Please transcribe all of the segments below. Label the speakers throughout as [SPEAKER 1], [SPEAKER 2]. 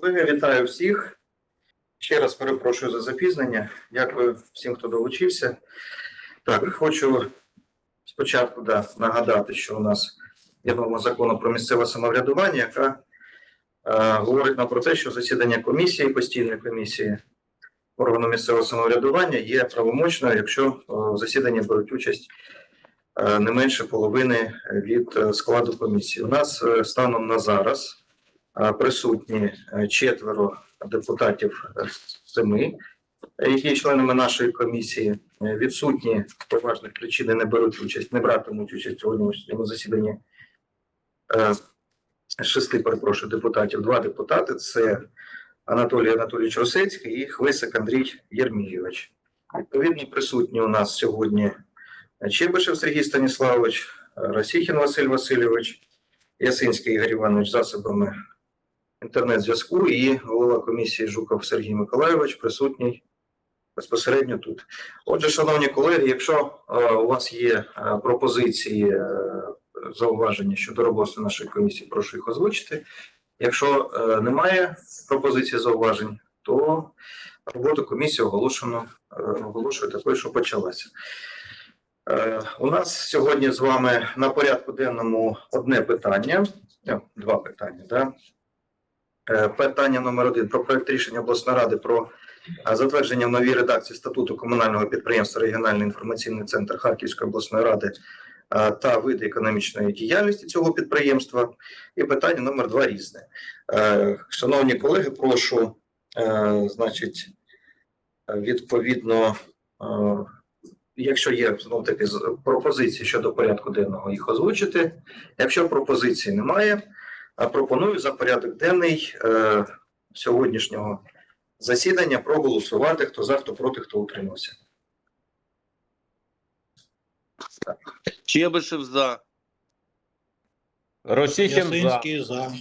[SPEAKER 1] Колеги, вітаю всіх. Ще раз перепрошую за запізнення. Дякую всім, хто долучився. Так, хочу спочатку да, нагадати, що у нас є норма закону про місцеве самоврядування, яка е, говорить нам про те, що засідання комісії, постійної комісії органу місцевого самоврядування є правомочною, якщо е, в засіданні беруть участь е, не менше половини від е, складу комісії. У нас станом на зараз присутні е, четверо депутатів е, з семи, е, які є членами нашої комісії. Е, Відсутні з поважних причин не беруть участь, не братимуть участь сьогоднішньому засіданні е, шести, перепрошую, депутатів. Два депутати це Анатолій Анатолійович Росецький і Хвисик Андрій Єрмійович. Відповідно, присутні у нас сьогодні Чебишев Сергій Станіславович, Росіхін Василь Васильович, Ясинський Ігор Іванович засобами інтернет-зв'язку і голова комісії Жуков Сергій Миколайович присутній безпосередньо тут. Отже, шановні колеги, якщо е, у вас є е, пропозиції, е, зауваження щодо роботи нашої комісії, прошу їх озвучити. Якщо немає пропозицій зауважень, то роботу комісії оголошено оголошую такою, що почалася. У нас сьогодні з вами на порядку денному одне питання, два питання. Да? Е, Питання номер один про проект рішення обласної ради про е, затвердження в новій редакції статуту комунального підприємства Регіональний інформаційний центр Харківської обласної ради е, та види економічної діяльності цього підприємства. І питання номер два різне. Шановні колеги, прошу, значить, відповідно, якщо є знов таки пропозиції щодо порядку денного, їх озвучити. Якщо пропозицій немає, пропоную за порядок денний е, сьогоднішнього засідання проголосувати, хто за, хто проти, хто утримався.
[SPEAKER 2] Чебишев за.
[SPEAKER 3] Росіхін за.
[SPEAKER 4] Ясинський за.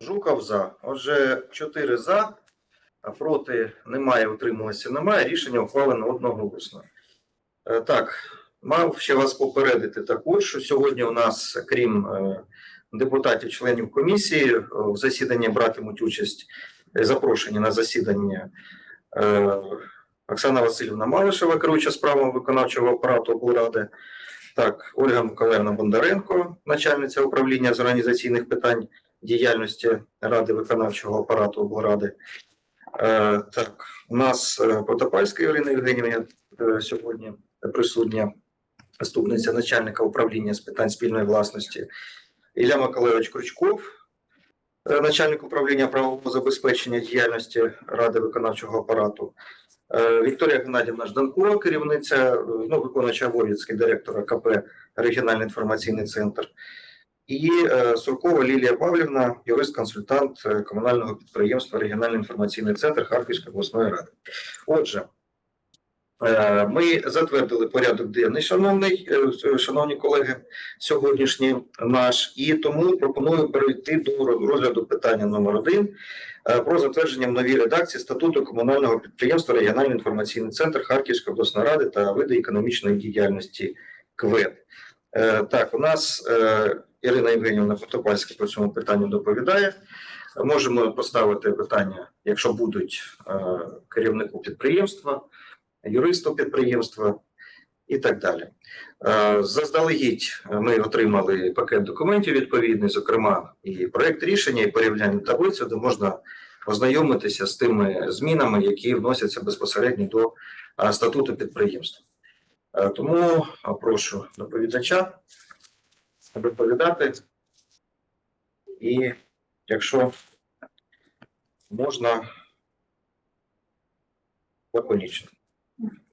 [SPEAKER 1] Жуков за. Отже, 4 за, а проти немає, утрималося немає. Рішення ухвалено одноголосно. Е, Так, мав ще вас попередити також, що сьогодні у нас, крім е, депутатів, членів комісії, е, в засіданні братимуть участь е, запрошені на засідання е, Оксана Васильівна Малишева, керуюча справами виконавчого апарату облради. Так, Ольга Миколаївна Бондаренко, начальниця управління з організаційних питань діяльності Ради виконавчого апарату облради. Так, у нас Потопальська Ірина Євгенівна сьогодні присутня, заступниця начальника управління з питань спільної власності. Ілля Миколайович Крючков, е, начальник управління правового забезпечення діяльності Ради виконавчого апарату. Е, Вікторія Геннадівна Жданкова, керівниця, е, ну, виконуюча обов'язки директора КП Регіональний інформаційний центр. І Суркова Лілія Павлівна, юрист-консультант комунального підприємства Регіональний інформаційний центр Харківської обласної ради. Отже, ми затвердили порядок денний, шановний, е, шановні колеги, сьогоднішній наш, і тому пропоную перейти до розгляду питання номер один е, про затвердження в новій редакції статуту комунального підприємства Регіональний інформаційний центр Харківської обласної ради та види економічної діяльності КВЕД. Е, Так, у нас е, Ірина Євгенівна Потопальська по цьому питанню доповідає. Можемо поставити питання, якщо будуть е, керівнику підприємства, юристу підприємства і так далі. Е, Заздалегідь ми отримали пакет документів відповідний, зокрема, і проект рішення, і порівняльну таблицю, де можна ознайомитися з тими змінами, які вносяться безпосередньо до е, статуту підприємства. Е, Тому прошу доповідача доповідати. І якщо можна лаконічно.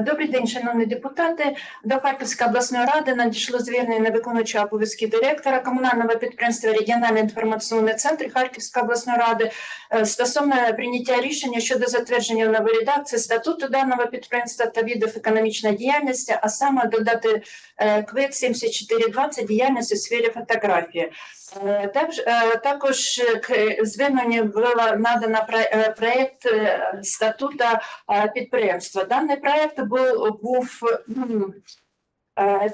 [SPEAKER 5] Добрий день, шановні депутати. До Харківської обласної ради надійшло звернення на виконуючого обов'язки директора комунального підприємства Регіональний інформаційний центр Харківської обласної ради е, стосовно прийняття рішення щодо затвердження нової редакції статуту даного підприємства та видів економічної діяльності, а саме додати е, КВЕД 7420 діяльність у сфері фотографії. Е, також- е, е, було надано про- е, проект е, статута е, підприємства. Даний проект був, був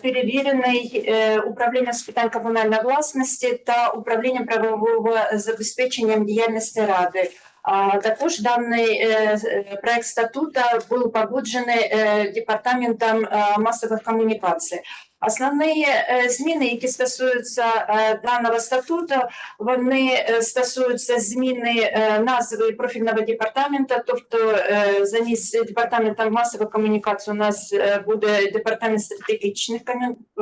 [SPEAKER 5] Перевірений управлінням з питань комунальної власності та управлінням правового забезпечення діяльності ради. Також даний проект статута був погоджений е, департаментом е, масових комунікацій. Основні е, зміни, які стосуються е, даного статуту, вони е, стосуються зміни е, назви профільного департамента, тобто замість департамента масової комунікації у нас буде департамент стратегічних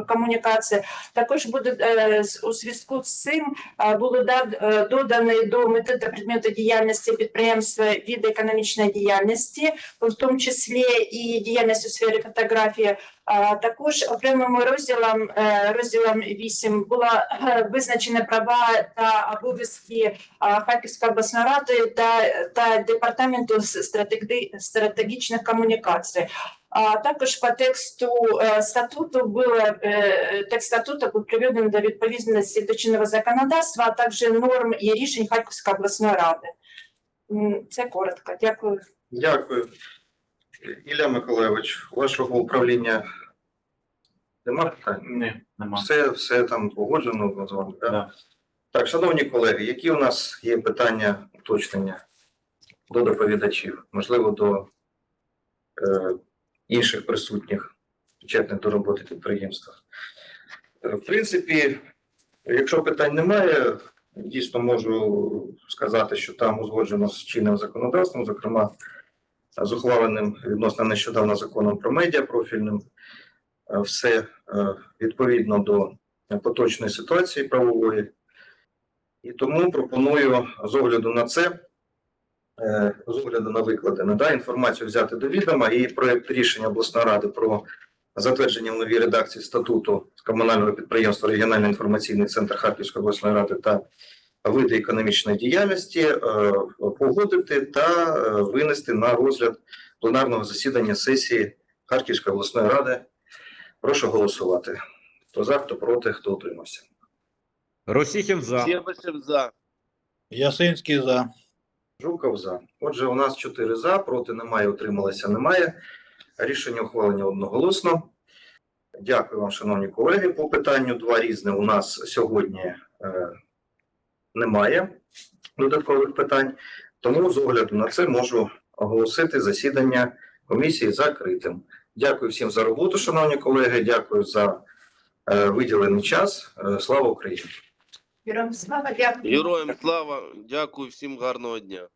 [SPEAKER 5] комунікацій. Також буде у зв'язку з цим було додані до мети та предмету діяльності підприємства від економічної діяльності, в тому числі і діяльність у сфері фотографії. Також окремим розділом, е, розділом 8 була е, визначені права та обов'язки Харківської обласної ради та, та департаменту стратегічних комунікацій. А також по тексту е, статуту було е, текст статуту був приведений до відповідності до чинного законодавства, а також норм і рішень Харківської обласної ради. Це коротко. Дякую.
[SPEAKER 1] Дякую. Ілля Миколайович, у вашого управління нема питань?
[SPEAKER 2] Ні, нема.
[SPEAKER 1] Все, все там погоджено з вами. Да?
[SPEAKER 2] Да.
[SPEAKER 1] Так, шановні колеги, які у нас є питання уточнення до доповідачів, можливо, до е, інших присутніх, причетних до роботи підприємства? Е, В принципі, якщо питань немає, дійсно можу сказати, що там узгоджено з чинним законодавством, зокрема з ухваленим відносно нещодавно законом про медіа профільним. Е, Все е, відповідно до поточної ситуації правової. І тому пропоную з огляду на це, е, з огляду на викладене, да, інформацію взяти до відома і проєкт рішення обласної ради про затвердження в новій редакції статуту комунального підприємства Регіональний інформаційний центр Харківської обласної ради та види економічної діяльності е, погодити та е, винести на розгляд пленарного засідання сесії Харківської обласної ради. Прошу голосувати. Хто за, хто проти, хто утримався.
[SPEAKER 3] Росіхін за.
[SPEAKER 4] Сєбасів за.
[SPEAKER 6] Ясинський за.
[SPEAKER 1] Жуков за. Отже, у нас чотири за, проти немає, утрималося немає. Рішення ухвалення одноголосно. Дякую вам, шановні колеги. По питанню два різне у нас сьогодні е, немає додаткових питань. Тому з огляду на це можу оголосити засідання комісії закритим. Дякую всім за роботу, шановні колеги. Дякую за е, виділений час. Е, слава Україні!
[SPEAKER 5] Героям слава, дякую.
[SPEAKER 4] Героям слава. Дякую всім гарного дня.